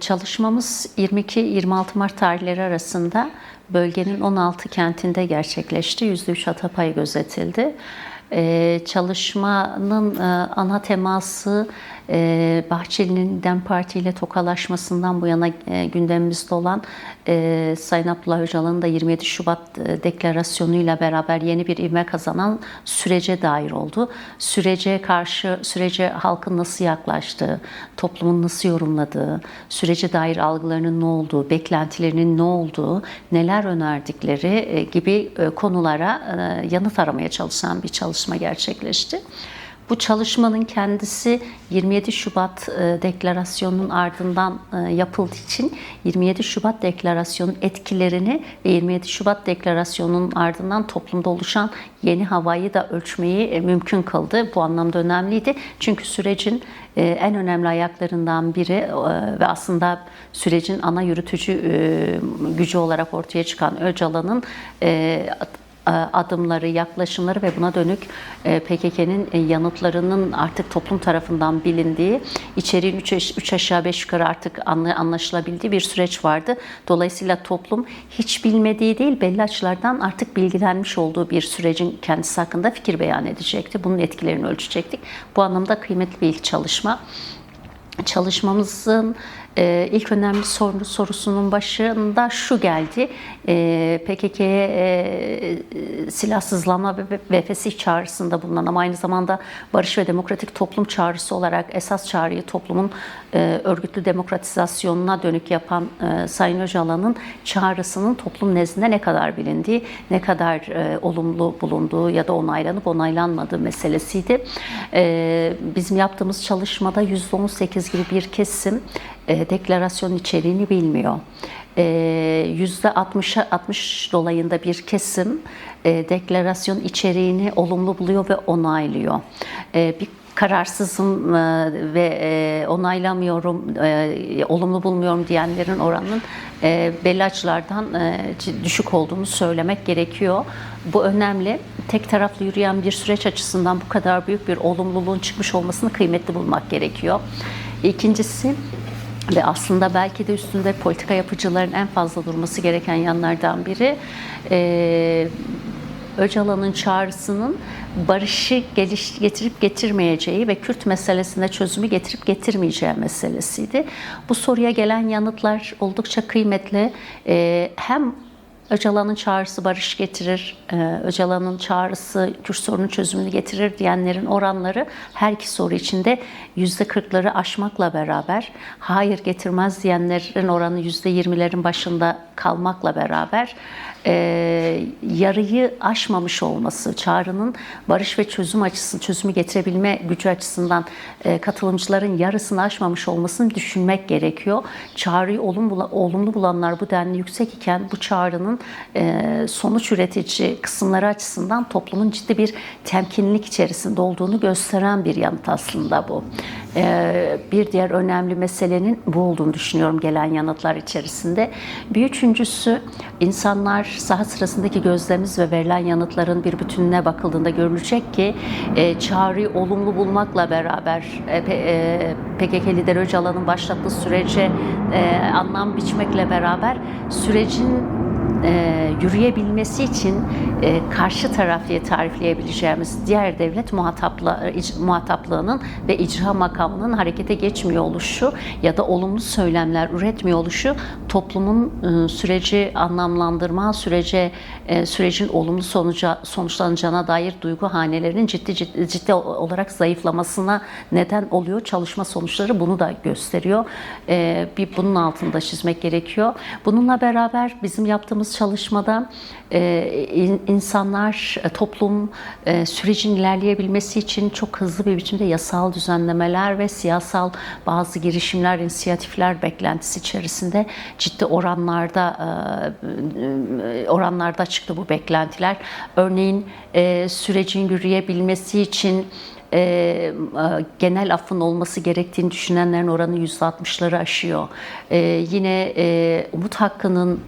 Çalışmamız 22-26 Mart tarihleri arasında bölgenin 16 kentinde gerçekleşti. %3 hata payı gözetildi. Ee, çalışmanın e, ana teması e, Bahçeli'nin DEM Parti ile tokalaşmasından bu yana e, gündemimizde olan e, Sayın Abdullah Öcalan'ın da 27 Şubat e, deklarasyonuyla beraber yeni bir ivme kazanan sürece dair oldu. Sürece karşı, sürece halkın nasıl yaklaştığı, toplumun nasıl yorumladığı, sürece dair algılarının ne olduğu, beklentilerinin ne olduğu, neler önerdikleri gibi konulara yanıt aramaya çalışan bir çalışma gerçekleşti. Bu çalışmanın kendisi 27 Şubat e, deklarasyonunun ardından e, yapıldığı için 27 Şubat deklarasyonun etkilerini ve 27 Şubat deklarasyonunun ardından toplumda oluşan yeni havayı da ölçmeyi e, mümkün kıldı. Bu anlamda önemliydi. Çünkü sürecin en önemli ayaklarından biri ve aslında sürecin ana yürütücü gücü olarak ortaya çıkan Öcalan'ın adımları, yaklaşımları ve buna dönük e, PKK'nın yanıtlarının artık toplum tarafından bilindiği, içeriğin üç aşağı beş yukarı artık anlaşılabildiği bir süreç vardı. Dolayısıyla toplum hiç bilmediği değil, belli açılardan artık bilgilenmiş olduğu bir sürecin kendisi hakkında fikir beyan edecekti. Bunun etkilerini ölçecektik. Bu anlamda kıymetli bir ilk çalışma. Çalışmamızın e, ilk önemli soru, sorusunun başında şu geldi. E, PKK'ye e, silahsızlanma ve, ve fesih çağrısında bulunan ama aynı zamanda barış ve demokratik toplum çağrısı olarak esas çağrıyı toplumun e, örgütlü demokratizasyonuna dönük yapan e, Sayın Öcalan'ın çağrısının toplum nezdinde ne kadar bilindiği, ne kadar e, olumlu bulunduğu ya da onaylanıp onaylanmadığı meselesiydi. E, bizim yaptığımız çalışmada %18 gibi bir kesim e, deklarasyonun içeriğini bilmiyor. Yüzde 60'a 60 dolayında bir kesim e, deklarasyon içeriğini olumlu buluyor ve onaylıyor. E, bir kararsızım e, ve e, onaylamıyorum, e, olumlu bulmuyorum diyenlerin oranının e, belli açılardan e, düşük olduğunu söylemek gerekiyor. Bu önemli. Tek taraflı yürüyen bir süreç açısından bu kadar büyük bir olumluluğun çıkmış olmasını kıymetli bulmak gerekiyor. İkincisi ve aslında belki de üstünde politika yapıcıların en fazla durması gereken yanlardan biri e, Öcalan'ın çağrısının barışı geliş, getirip getirmeyeceği ve Kürt meselesinde çözümü getirip getirmeyeceği meselesiydi. Bu soruya gelen yanıtlar oldukça kıymetli. E, hem Öcalan'ın çağrısı barış getirir, e, Öcalan'ın çağrısı Kürt sorunun çözümünü getirir diyenlerin oranları her iki soru içinde yüzde kırkları aşmakla beraber, hayır getirmez diyenlerin oranı yüzde yirmilerin başında kalmakla beraber e, yarıyı aşmamış olması, çağrının barış ve çözüm açısından, çözümü getirebilme gücü açısından e, katılımcıların yarısını aşmamış olmasını düşünmek gerekiyor. Çağrıyı olumlu, olumlu bulanlar bu denli yüksek iken bu çağrının e, sonuç üretici kısımları açısından toplumun ciddi bir temkinlik içerisinde olduğunu gösteren bir yanıt aslında bu. E, bir diğer önemli meselenin bu olduğunu düşünüyorum gelen yanıtlar içerisinde. Bir üçüncüsü insanlar saha sırasındaki gözlemimiz ve verilen yanıtların bir bütününe bakıldığında görülecek ki e, çağrıyı olumlu bulmakla beraber PKK lideri Öcalan'ın başlattığı sürece anlam biçmekle beraber sürecin e, yürüyebilmesi için e, karşı taraf diye tarifleyebileceğimiz diğer devlet muhatapla, muhataplığının ve icra makamının harekete geçmiyor oluşu ya da olumlu söylemler üretmiyor oluşu toplumun e, süreci anlamlandırma, sürece e, sürecin olumlu sonuca sonuçlanacağına dair duygu hanelerinin ciddi, ciddi ciddi olarak zayıflamasına neden oluyor. Çalışma sonuçları bunu da gösteriyor. E, bir bunun altında çizmek gerekiyor. Bununla beraber bizim yaptığımız çalışmada e, insanlar, e, toplum e, sürecin ilerleyebilmesi için çok hızlı bir biçimde yasal düzenlemeler ve siyasal bazı girişimler, inisiyatifler beklentisi içerisinde ciddi oranlarda oranlarda çıktı bu beklentiler. Örneğin sürecin yürüyebilmesi için genel affın olması gerektiğini düşünenlerin oranı %60'ları aşıyor. Yine umut hakkının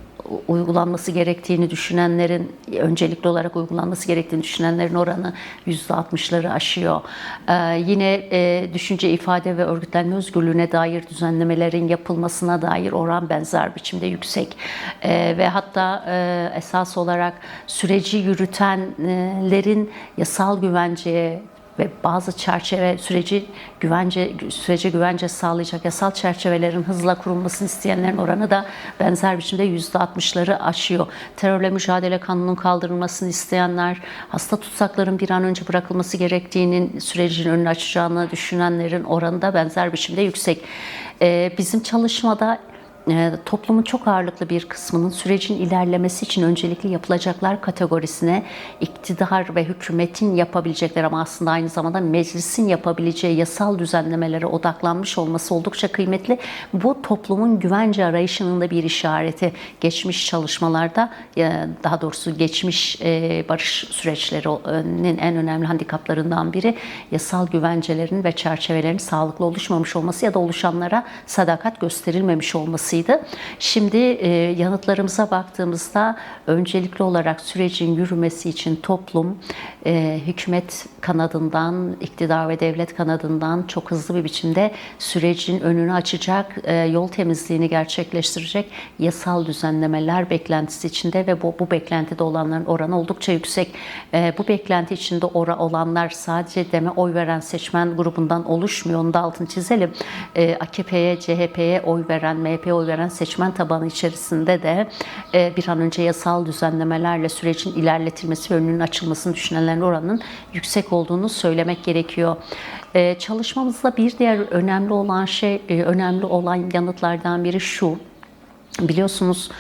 uygulanması gerektiğini düşünenlerin, öncelikli olarak uygulanması gerektiğini düşünenlerin oranı %60'ları aşıyor. E, yine e, düşünce, ifade ve örgütlenme özgürlüğüne dair düzenlemelerin yapılmasına dair oran benzer biçimde yüksek. E, ve hatta e, esas olarak süreci yürütenlerin yasal güvenceye ve bazı çerçeve süreci güvence sürece güvence sağlayacak yasal çerçevelerin hızla kurulmasını isteyenlerin oranı da benzer biçimde %60'ları aşıyor. Terörle mücadele kanunun kaldırılmasını isteyenler, hasta tutsakların bir an önce bırakılması gerektiğinin sürecin önünü açacağını düşünenlerin oranı da benzer biçimde yüksek. Ee, bizim çalışmada toplumun çok ağırlıklı bir kısmının sürecin ilerlemesi için öncelikli yapılacaklar kategorisine iktidar ve hükümetin yapabilecekleri ama aslında aynı zamanda meclisin yapabileceği yasal düzenlemelere odaklanmış olması oldukça kıymetli. Bu toplumun güvence arayışının da bir işareti. Geçmiş çalışmalarda e, daha doğrusu geçmiş e, barış süreçlerinin en önemli handikaplarından biri yasal güvencelerin ve çerçevelerin sağlıklı oluşmamış olması ya da oluşanlara sadakat gösterilmemiş olması olmasıydı. Şimdi e, yanıtlarımıza baktığımızda öncelikli olarak sürecin yürümesi için toplum e, hükümet kanadından, iktidar ve devlet kanadından çok hızlı bir biçimde sürecin önünü açacak, e, yol temizliğini gerçekleştirecek yasal düzenlemeler beklentisi içinde ve bu, bu beklentide olanların oranı oldukça yüksek. E, bu beklenti içinde ora olanlar sadece deme oy veren seçmen grubundan oluşmuyor. Onu da altını çizelim. E, AKP'ye, CHP'ye oy veren, MHP'ye oy veren seçmen tabanı içerisinde de e, bir an önce yasal düzenlemelerle sürecin ilerletilmesi ve önünün açılmasını düşünenlerin oranının yüksek olduğunu söylemek gerekiyor. E, çalışmamızda bir diğer önemli olan şey, e, önemli olan yanıtlardan biri şu. Biliyorsunuz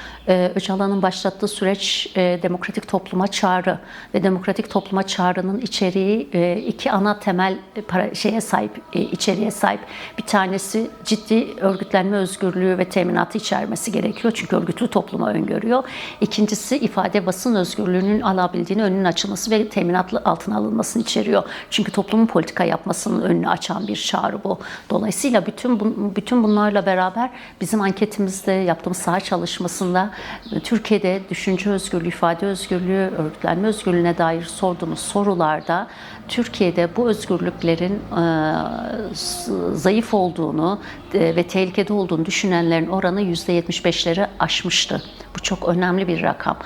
Öcalan'ın başlattığı süreç e, demokratik topluma çağrı ve demokratik topluma çağrının içeriği e, iki ana temel para, şeye sahip, içeriğe sahip. Bir tanesi ciddi örgütlenme özgürlüğü ve teminatı içermesi gerekiyor çünkü örgütlü topluma öngörüyor. İkincisi ifade basın özgürlüğünün alabildiğini önünün açılması ve teminatlı altına alınmasını içeriyor. Çünkü toplumun politika yapmasının önünü açan bir çağrı bu. Dolayısıyla bütün bütün bunlarla beraber bizim anketimizde yaptığımız saha çalışmasında Türkiye'de düşünce özgürlüğü, ifade özgürlüğü, örgütlenme özgürlüğüne dair sorduğumuz sorularda Türkiye'de bu özgürlüklerin zayıf olduğunu ve tehlikede olduğunu düşünenlerin oranı %75'leri aşmıştı. Bu çok önemli bir rakam.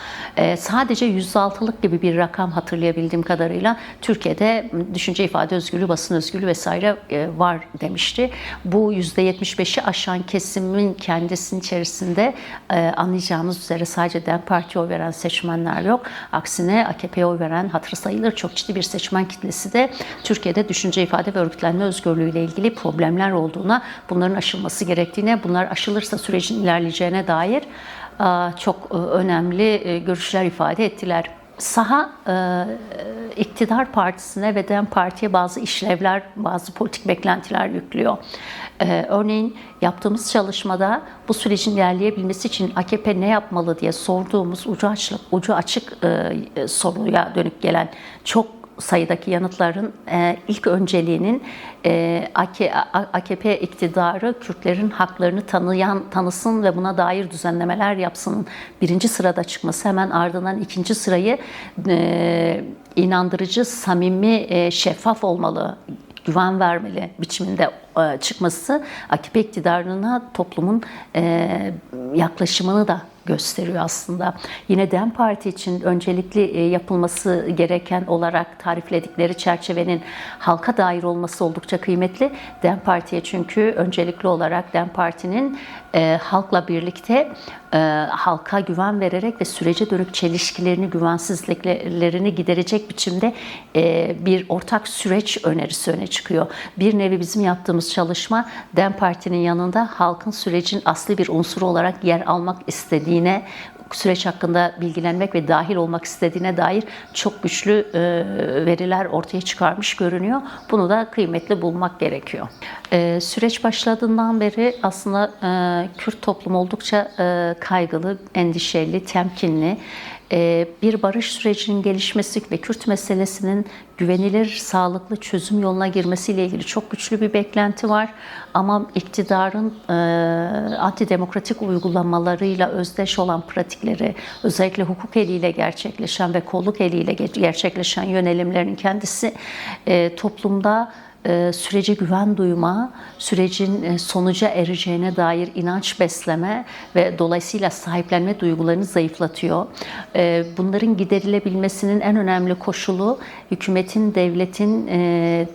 Sadece %6'lık gibi bir rakam hatırlayabildiğim kadarıyla Türkiye'de düşünce ifade özgürlüğü, basın özgürlüğü vesaire var demişti. Bu %75'i aşan kesimin kendisinin içerisinde anlayacağımız üzere sadece DEM Parti'ye oy veren seçmenler yok. Aksine AKP'ye oy veren hatırı sayılır çok ciddi bir seçmen kitlesi de Türkiye'de düşünce ifade ve örgütlenme özgürlüğü ilgili problemler olduğuna, bunların aşılması gerektiğine, bunlar aşılırsa sürecin ilerleyeceğine dair çok önemli görüşler ifade ettiler. Saha iktidar partisine ve DEM Parti'ye bazı işlevler, bazı politik beklentiler yüklüyor. Örneğin yaptığımız çalışmada bu sürecin ilerleyebilmesi için AKP ne yapmalı diye sorduğumuz ucu açık, ucu açık soruya dönük gelen çok sayıdaki yanıtların e, ilk önceliğinin e, AKP iktidarı Kürtlerin haklarını tanıyan tanısın ve buna dair düzenlemeler yapsın birinci sırada çıkması hemen ardından ikinci sırayı e, inandırıcı, samimi, e, şeffaf olmalı güven vermeli biçiminde çıkması AKP iktidarına toplumun yaklaşımını da gösteriyor aslında. Yine DEM Parti için öncelikli e, yapılması gereken olarak tarifledikleri çerçevenin halka dair olması oldukça kıymetli. DEM Parti'ye çünkü öncelikli olarak DEM Parti'nin e, halkla birlikte e, halka güven vererek ve sürece dönük çelişkilerini, güvensizliklerini giderecek biçimde e, bir ortak süreç önerisi öne çıkıyor. Bir nevi bizim yaptığımız çalışma DEM Parti'nin yanında halkın sürecin asli bir unsuru olarak yer almak istediğine süreç hakkında bilgilenmek ve dahil olmak istediğine dair çok güçlü e, veriler ortaya çıkarmış görünüyor. Bunu da kıymetli bulmak gerekiyor. E, süreç başladığından beri aslında e, Kürt toplumu oldukça kaygılı, endişeli, temkinli bir barış sürecinin gelişmesi ve Kürt meselesinin güvenilir, sağlıklı çözüm yoluna girmesiyle ilgili çok güçlü bir beklenti var. Ama iktidarın e, antidemokratik uygulamalarıyla özdeş olan pratikleri, özellikle hukuk eliyle gerçekleşen ve kolluk eliyle ge- gerçekleşen yönelimlerin kendisi e, toplumda sürece güven duyma, sürecin e, sonuca ereceğine dair inanç besleme ve dolayısıyla sahiplenme duygularını zayıflatıyor. E, Bunların giderilebilmesinin en önemli koşulu hükümetin, devletin e,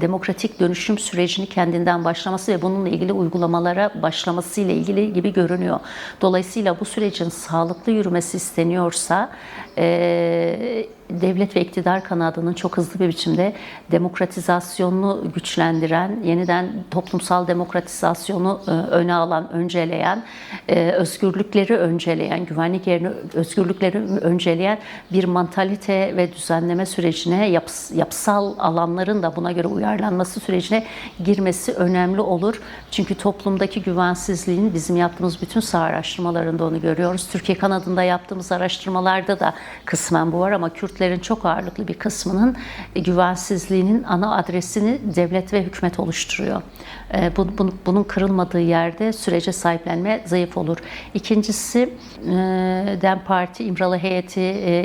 demokratik dönüşüm sürecini kendinden başlaması ve bununla ilgili uygulamalara başlaması ile ilgili gibi görünüyor. Dolayısıyla bu sürecin sağlıklı yürümesi isteniyorsa e, devlet ve iktidar kanadının çok hızlı bir biçimde demokratizasyonunu güçlendiren, yeniden toplumsal demokratizasyonu e, öne alan, önceleyen, e, özgürlükleri önceleyen, güvenlik yerini özgürlükleri önceleyen bir mantalite ve düzenleme sürecine, yaps- yapısal alanların da buna göre uyarlanması sürecine girmesi önemli olur. Çünkü toplumdaki güvensizliğin bizim yaptığımız bütün saha araştırmalarında onu görüyoruz. Türkiye kanadında yaptığımız araştırmalarda da kısmen bu var ama Kürtlerin çok ağırlıklı bir kısmının e, güvensizliğinin ana adresini devlet ve hükümet oluşturuyor. E, bu- bu- Bunun kırılmadığı yerde sürece sahiplenme zayıf olur. İkincisi e, DEM Parti İmralı heyeti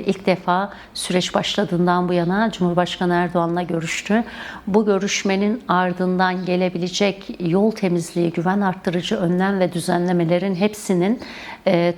ilk defa süreç başladığından bu yana Cumhurbaşkanı Erdoğan'la görüştü. Bu görüşmenin ardından gelebilecek yol temizliği, güven arttırıcı önlem ve düzenlemelerin hepsinin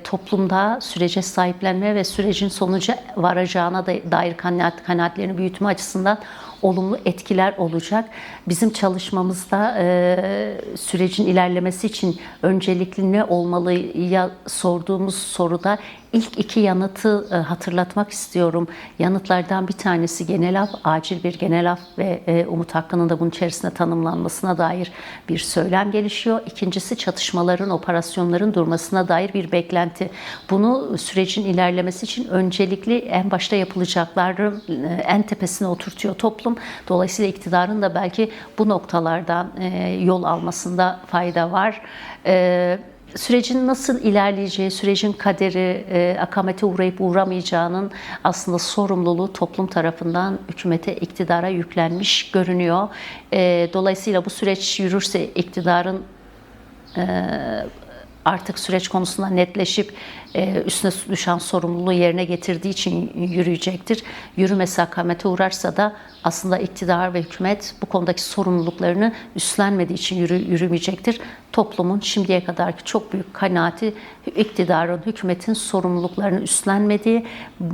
toplumda sürece sahiplenme ve sürecin sonuca varacağına da- dair kanaat, kanaatlerini büyütme açısından olumlu etkiler olacak. Bizim çalışmamızda e, sürecin ilerlemesi için öncelikli ne olmalıya sorduğumuz soruda ilk iki yanıtı e, hatırlatmak istiyorum. Yanıtlardan bir tanesi genel af, acil bir genel af ve e, Umut Hakkı'nın da bunun içerisinde tanımlanmasına dair bir söylem gelişiyor. İkincisi çatışmaların, operasyonların durmasına dair bir beklenti. Bunu sürecin ilerlemesi için öncelikli en başta yapılacakları e, en tepesine oturtuyor toplum. Dolayısıyla iktidarın da belki bu noktalardan e, yol almasında fayda var. E, sürecin nasıl ilerleyeceği, sürecin kaderi, e, akamete uğrayıp uğramayacağının aslında sorumluluğu toplum tarafından hükümete, iktidara yüklenmiş görünüyor. Dolayısıyla bu süreç yürürse iktidarın artık süreç konusunda netleşip üstüne düşen sorumluluğu yerine getirdiği için yürüyecektir. Yürümesi akamete uğrarsa da aslında iktidar ve hükümet bu konudaki sorumluluklarını üstlenmediği için yürü, yürümeyecektir. Toplumun şimdiye kadarki çok büyük kanaati iktidarın, hükümetin sorumluluklarını üstlenmediği,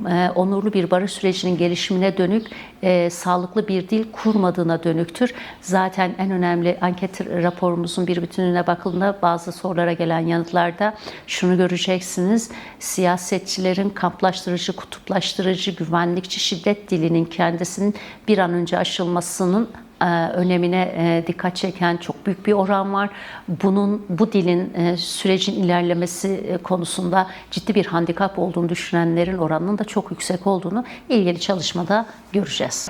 e, onurlu bir barış sürecinin gelişimine dönük e, sağlıklı bir dil kurmadığına dönüktür. Zaten en önemli anket raporumuzun bir bütününe bakıldığında bazı sorulara gelen yanıtlarda şunu göreceksiniz. Siyasetçilerin kamplaştırıcı, kutuplaştırıcı, güvenlikçi şiddet dilinin kendisinin bir an önce aşılmasının e, önemine e, dikkat çeken çok büyük bir oran var. Bunun bu dilin e, sürecin ilerlemesi konusunda ciddi bir handikap olduğunu düşünenlerin oranının da çok yüksek olduğunu ilgili çalışmada göreceğiz.